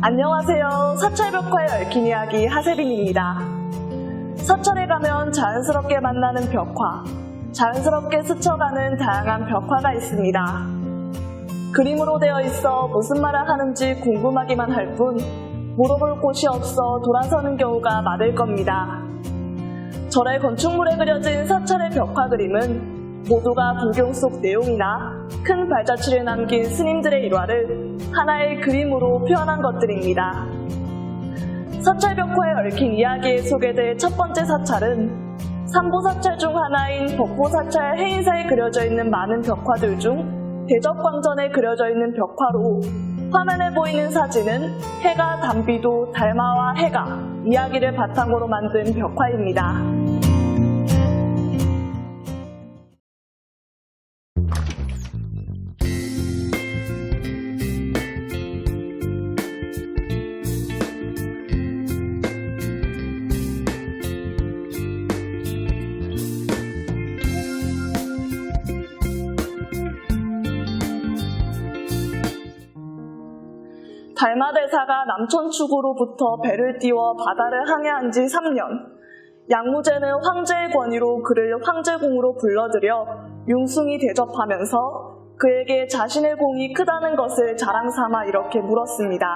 안녕하세요. 사철벽화의 얽힌 이야기 하세빈입니다. 사철에 가면 자연스럽게 만나는 벽화, 자연스럽게 스쳐가는 다양한 벽화가 있습니다. 그림으로 되어 있어 무슨 말을 하는지 궁금하기만 할 뿐, 물어볼 곳이 없어 돌아서는 경우가 많을 겁니다. 절의 건축물에 그려진 사찰의 벽화 그림은 모두가 불경 속 내용이나 큰 발자취를 남긴 스님들의 일화를 하나의 그림으로 표현한 것들입니다. 사찰벽화에 얽힌 이야기에 소개될 첫 번째 사찰은 삼보사찰 중 하나인 법보사찰 해인사에 그려져 있는 많은 벽화들 중 대적광전에 그려져 있는 벽화로 화면에 보이는 사진은 해가 담비도 달마와 해가 이야기를 바탕으로 만든 벽화입니다. 달마대사가 남촌축으로부터 배를 띄워 바다를 항해한 지 3년. 양무제는 황제의 권위로 그를 황제궁으로 불러들여 융숭이 대접하면서 그에게 자신의 공이 크다는 것을 자랑 삼아 이렇게 물었습니다.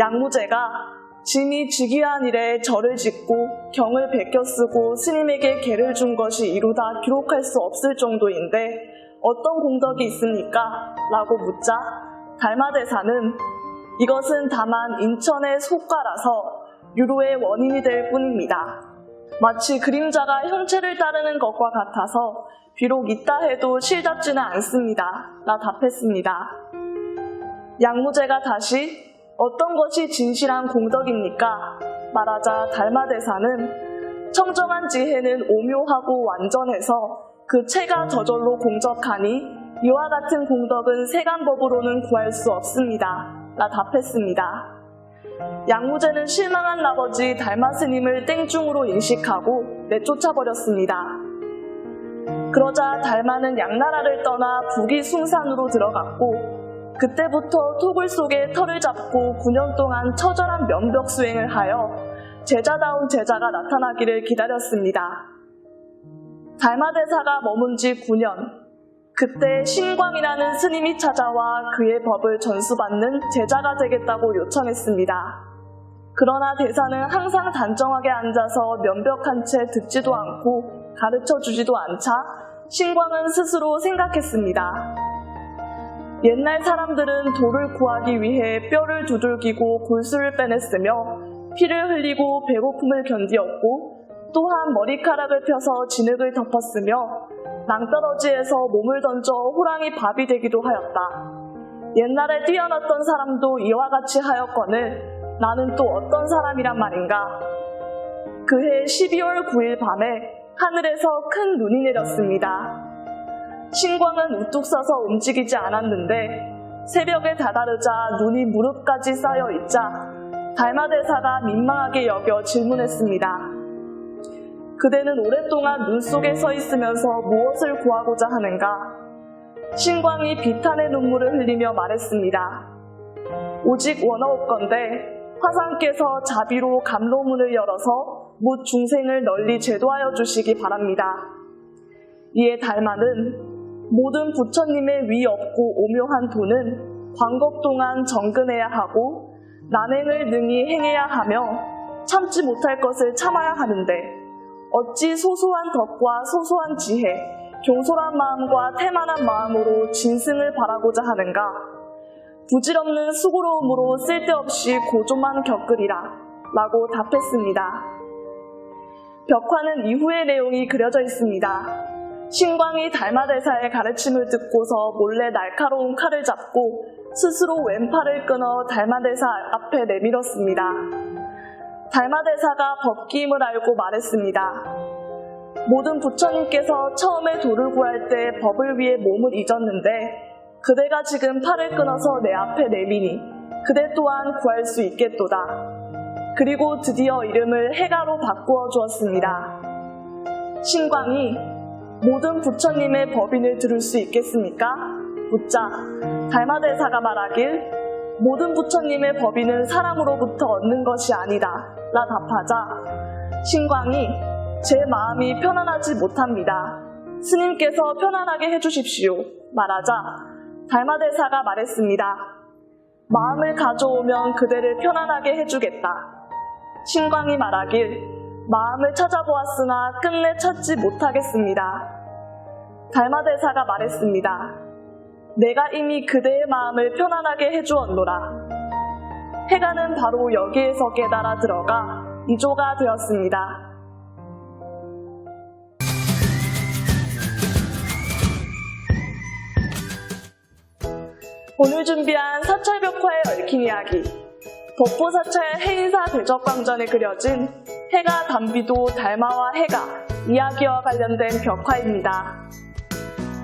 양무제가 짐이 즉위한 이래 절을 짓고 경을 베껴 쓰고 스님에게 계를 준 것이 이루다 기록할 수 없을 정도인데 어떤 공덕이 있습니까? 라고 묻자 달마대사는 이것은 다만 인천의 속가라서 유로의 원인이 될 뿐입니다. 마치 그림자가 형체를 따르는 것과 같아서 비록 있다 해도 실잡지는 않습니다. 라 답했습니다. 양무제가 다시 어떤 것이 진실한 공덕입니까? 말하자 달마대사는 청정한 지혜는 오묘하고 완전해서 그 체가 저절로 공적하니 이와 같은 공덕은 세간법으로는 구할 수 없습니다. 라 답했습니다. 양무제는 실망한 나머지 달마스님을 땡중으로 인식하고 내쫓아버렸습니다. 그러자 달마는 양나라를 떠나 북위 숭산으로 들어갔고 그때부터 토굴 속에 털을 잡고 9년 동안 처절한 면벽 수행을 하여 제자다운 제자가 나타나기를 기다렸습니다. 달마대사가 머문 지 9년, 그때 신광이라는 스님이 찾아와 그의 법을 전수받는 제자가 되겠다고 요청했습니다. 그러나 대사는 항상 단정하게 앉아서 면벽한 채 듣지도 않고 가르쳐 주지도 않자 신광은 스스로 생각했습니다. 옛날 사람들은 돌을 구하기 위해 뼈를 두들기고 골수를 빼냈으며 피를 흘리고 배고픔을 견디었고 또한 머리카락을 펴서 진흙을 덮었으며 낭떠러지에서 몸을 던져 호랑이 밥이 되기도 하였다. 옛날에 뛰어났던 사람도 이와 같이 하였거늘 나는 또 어떤 사람이란 말인가. 그해 12월 9일 밤에 하늘에서 큰 눈이 내렸습니다. 신광은 우뚝 서서 움직이지 않았는데 새벽에 다다르자 눈이 무릎까지 쌓여 있자 달마대사가 민망하게 여겨 질문했습니다. 그대는 오랫동안 눈 속에 서 있으면서 무엇을 구하고자 하는가? 신광이 비탄의 눈물을 흘리며 말했습니다. 오직 원하옵건대 화상께서 자비로 감로문을 열어서 묻 중생을 널리 제도하여 주시기 바랍니다. 이에 달마는 모든 부처님의 위 없고 오묘한 도는 광겁 동안 정근해야 하고 난행을 능히 행해야 하며 참지 못할 것을 참아야 하는데 어찌 소소한 덕과 소소한 지혜, 경솔한 마음과 태만한 마음으로 진승을 바라고자 하는가? 부질없는 수고로움으로 쓸데없이 고조만 겪으리라 라고 답했습니다. 벽화는 이후의 내용이 그려져 있습니다. 신광이 달마대사의 가르침을 듣고서 몰래 날카로운 칼을 잡고 스스로 왼팔을 끊어 달마대사 앞에 내밀었습니다. 달마대사가 법기임을 알고 말했습니다. 모든 부처님께서 처음에 돌을 구할 때 법을 위해 몸을 잊었는데 그대가 지금 팔을 끊어서 내 앞에 내미니 그대 또한 구할 수 있겠도다. 그리고 드디어 이름을 해가로 바꾸어 주었습니다. 신광이 모든 부처님의 법인을 들을 수 있겠습니까? 묻자 달마대사가 말하길 모든 부처님의 법인은 사람으로부터 얻는 것이 아니다. 라 답하자 신광이 제 마음이 편안하지 못합니다. 스님께서 편안하게 해주십시오. 말하자 달마대사가 말했습니다. 마음을 가져오면 그대를 편안하게 해주겠다. 신광이 말하길 마음을 찾아보았으나 끝내 찾지 못하겠습니다. 달마대사가 말했습니다. 내가 이미 그대의 마음을 편안하게 해주었노라. 해가는 바로 여기에서 깨달아 들어가 이조가 되었습니다. 오늘 준비한 사찰벽화에 얽힌 이야기 법보사찰 해인사 대적광전에 그려진 해가 담비도 달마와 해가 이야기와 관련된 벽화입니다.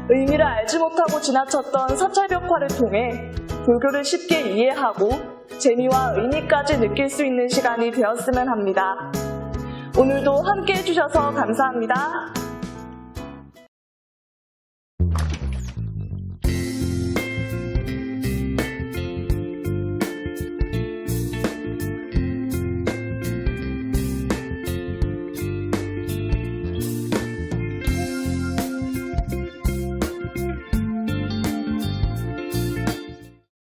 의미를 알지 못하고 지나쳤던 사찰 벽화를 통해 불교를 쉽게 이해하고 재미와 의미까지 느낄 수 있는 시간이 되었으면 합니다. 오늘도 함께 해주셔서 감사합니다.